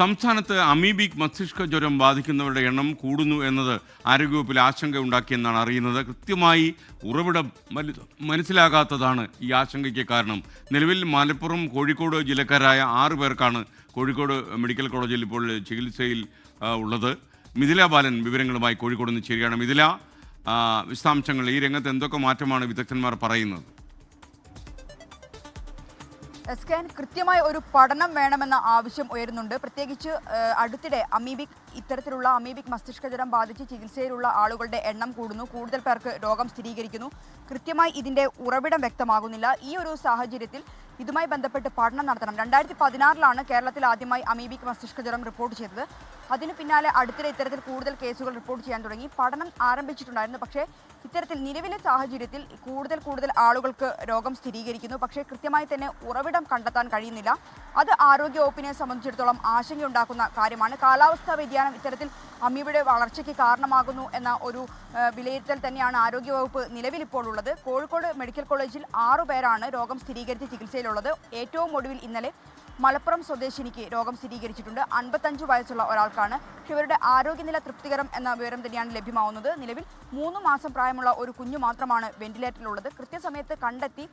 സംസ്ഥാനത്ത് അമീബിക് മസ്തിഷ്ക ജ്വരം ബാധിക്കുന്നവരുടെ എണ്ണം കൂടുന്നു എന്നത് ആരോഗ്യവകുപ്പിൽ ആശങ്ക ഉണ്ടാക്കിയെന്നാണ് അറിയുന്നത്. കൃത്യമായി ഉറവിടം മന- മനസ്സിലാകാത്തതാണ് ഈ ആശങ്കയ്ക്ക് കാരണം. നിലവിൽ മലപ്പുറം കോഴിക്കോട് ജില്ലക്കാരായ ആറു പേർക്കാണ് കോഴിക്കോട് മെഡിക്കൽ കോളേജിൽ ഇപ്പോൾ ചികിത്സയിൽ ഉള്ളത്. മിഥില ബാലൻ വിവരങ്ങളുമായി കോഴിക്കോട് നിന്ന് ചേരുകയാണ്. മിഥില വിശദാംശങ്ങൾ. ഈ രംഗത്ത് എന്തൊക്കെ മാറ്റമാണ് വിദഗ്ധന്മാർ പറയുന്നത്? എസ്കാൻ കൃത്യമായ ഒരു പഠനം വേണമെന്ന ആവശ്യം ഉയരുന്നുണ്ട്. പ്രത്യേകിച്ച് അടുത്തിടെ അമീബിക് ഇത്തരത്തിലുള്ള അമീബിക് മസ്തിഷ്ക ജ്വരം ബാധിച്ച് ചികിത്സയിലുള്ള ആളുകളുടെ എണ്ണം കൂടുന്നു. കൂടുതൽ പേർക്ക് രോഗം സ്ഥിരീകരിക്കുന്നു. കൃത്യമായി ഇതിന്റെ ഉറവിടം വ്യക്തമാകുന്നില്ല. ഈ ഒരു സാഹചര്യത്തിൽ ഇതുമായി ബന്ധപ്പെട്ട് പഠനം നടത്തണം. രണ്ടായിരത്തി പതിനാറിലാണ് കേരളത്തിൽ ആദ്യമായി അമീബിക് മസ്തിഷ്ക ജ്വരം റിപ്പോർട്ട് ചെയ്തത്. അതിന് പിന്നാലെ അടുത്തിടെ ഇത്തരത്തിൽ കൂടുതൽ കേസുകൾ റിപ്പോർട്ട് ചെയ്യാൻ തുടങ്ങി. പഠനം ആരംഭിച്ചിട്ടുണ്ടായിരുന്നു. പക്ഷേ ഇത്തരത്തിൽ നിലവിലെ സാഹചര്യത്തിൽ കൂടുതൽ കൂടുതൽ ആളുകൾക്ക് രോഗം സ്ഥിരീകരിക്കുന്നു. പക്ഷേ കൃത്യമായി തന്നെ ഉറവിടം കണ്ടെത്താൻ കഴിയുന്നില്ല. അത് ആരോഗ്യവകുപ്പിനെ സംബന്ധിച്ചിടത്തോളം ആശങ്കയുണ്ടാക്കുന്ന കാര്യമാണ്. കാലാവസ്ഥാ വ്യതിയാനം ഇത്തരത്തിൽ അമീബയുടെ വളർച്ചയ്ക്ക് കാരണമാകുന്നു എന്ന ഒരു വിലയിരുത്തൽ തന്നെയാണ് ആരോഗ്യവകുപ്പ് നിലവിലിപ്പോൾ ഉള്ളത്. കോഴിക്കോട് മെഡിക്കൽ കോളേജിൽ ആറു പേരാണ് രോഗം സ്ഥിരീകരിച്ച് ചികിത്സയിലുള്ളത്. ഏറ്റവും ഒടുവിൽ ഇന്നലെ മലപ്പുറം സ്വദേശിനിക്ക് രോഗം സ്ഥിരീകരിച്ചിട്ടുണ്ട്. അൻപത്തഞ്ച് വയസ്സുള്ള ഒരാൾക്കാണ്. ഇവരുടെ ആരോഗ്യനില തൃപ്തികരം എന്ന വിവരം തന്നെയാണ് ലഭ്യമാവുന്നത്. നിലവിൽ മൂന്ന് മാസം പ്രായമുള്ള ഒരു കുഞ്ഞു മാത്രമാണ് വെന്റിലേറ്ററിലുള്ളത്. കൃത്യസമയത്ത് കണ്ടെത്തി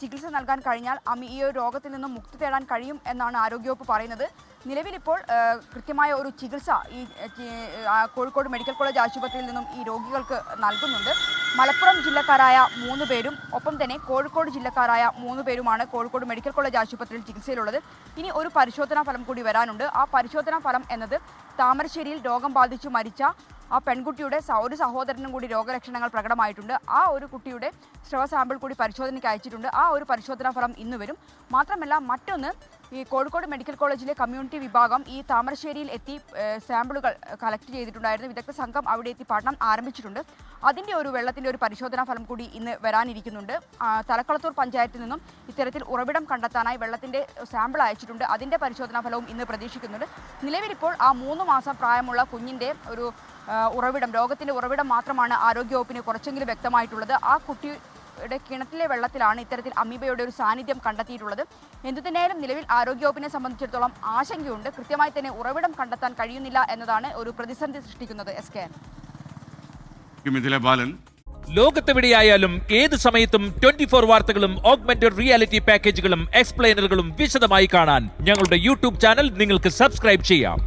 ചികിത്സ നൽകാൻ കഴിഞ്ഞാൽ അമി ഈ ഒരു രോഗത്തിൽ നിന്നും മുക്തി തേടാൻ കഴിയും എന്നാണ് ആരോഗ്യവകുപ്പ് പറയുന്നത്. നിലവിലിപ്പോൾ കൃത്യമായ ഒരു ചികിത്സ ഈ കോഴിക്കോട് മെഡിക്കൽ കോളേജ് ആശുപത്രിയിൽ നിന്നും ഈ രോഗികൾക്ക് നൽകുന്നുണ്ട്. മലപ്പുറം ജില്ലക്കാരായ മൂന്ന് പേരും ഒപ്പം തന്നെ കോഴിക്കോട് ജില്ലക്കാരായ മൂന്ന് പേരുമാണ് കോഴിക്കോട് മെഡിക്കൽ കോളേജ് ആശുപത്രിയിൽ ചികിത്സയിലുള്ളത്. ഇനി ഒരു പരിശോധനാ ഫലം കൂടി വരാനുണ്ട്. ആ പരിശോധനാ ഫലം എന്നത് താമരശ്ശേരിയിൽ രോഗം ബാധിച്ചു മരിച്ച ആ പെൺകുട്ടിയുടെ ഒരു സഹോദരനും കൂടി രോഗലക്ഷണങ്ങൾ പ്രകടമായിട്ടുണ്ട്. ആ ഒരു കുട്ടിയുടെ സ്രവ സാമ്പിൾ കൂടി പരിശോധനയ്ക്ക് അയച്ചിട്ടുണ്ട്. ആ ഒരു പരിശോധനാ ഫലം ഇന്ന് വരും. മാത്രമല്ല മറ്റൊന്ന് ഈ കോഴിക്കോട് മെഡിക്കൽ കോളേജിലെ കമ്മ്യൂണിറ്റി വിഭാഗം ഈ താമരശ്ശേരിയിൽ എത്തി സാമ്പിളുകൾ കളക്ട് ചെയ്തിട്ടുണ്ടായിരുന്നു. വിദഗ്ധ സംഘം അവിടെ എത്തി പഠനം ആരംഭിച്ചിട്ടുണ്ട്. അതിന്റെ ഒരു വെള്ളത്തിന്റെ ഒരു പരിശോധനാ ഫലം കൂടി ഇന്ന് വരാനിരിക്കുന്നുണ്ട്. തലക്കുളത്തൂർ പഞ്ചായത്തിൽ നിന്നും ഇത്തരത്തിൽ ഉറവിടം കണ്ടെത്താനായി വെള്ളത്തിന്റെ സാമ്പിൾ അയച്ചിട്ടുണ്ട്. അതിന്റെ പരിശോധനാ ഫലവും ഇന്ന് പ്രതീക്ഷിക്കുന്നുണ്ട്. നിലവിലിപ്പോൾ ആ മൂന്ന് മാസം പ്രായമുള്ള കുഞ്ഞിന്റെ ഒരു ഉറവിടം രോഗത്തിന്റെ ഉറവിടം മാത്രമാണ് ആരോഗ്യവകുപ്പിന് കുറച്ചെങ്കിലും വ്യക്തമായിട്ടുള്ളത്. ആ കുട്ടിയുടെ കിണറ്റിലെ വെള്ളത്തിലാണ് ഇത്തരത്തിൽ അമീബയുടെ ഒരു സാന്നിധ്യം കണ്ടെത്തിയിട്ടുള്ളത്. എന്തുതന്നെയായാലും നിലവിൽ ആരോഗ്യവകുപ്പിനെ സംബന്ധിച്ചിടത്തോളം ആശങ്കയുണ്ട്. കൃത്യമായി തന്നെ ഉറവിടം കണ്ടെത്താൻ കഴിയുന്നില്ല എന്നതാണ് ഒരു പ്രതിസന്ധി സൃഷ്ടിക്കുന്നത്. S K. ബാലൻ. ലോകത്തെവിടെയായാലും ഏത് സമയത്തും ട്വന്റി ഫോർ വാർത്തകളും ഓഗ്മെന്റഡ് റിയാലിറ്റി പാക്കേജുകളും എക്സ്പ്ലെയിനറുകളും വിശദമായി കാണാൻ ഞങ്ങളുടെ യൂട്യൂബ് ചാനൽ നിങ്ങൾക്ക് സബ്സ്ക്രൈബ് ചെയ്യാം.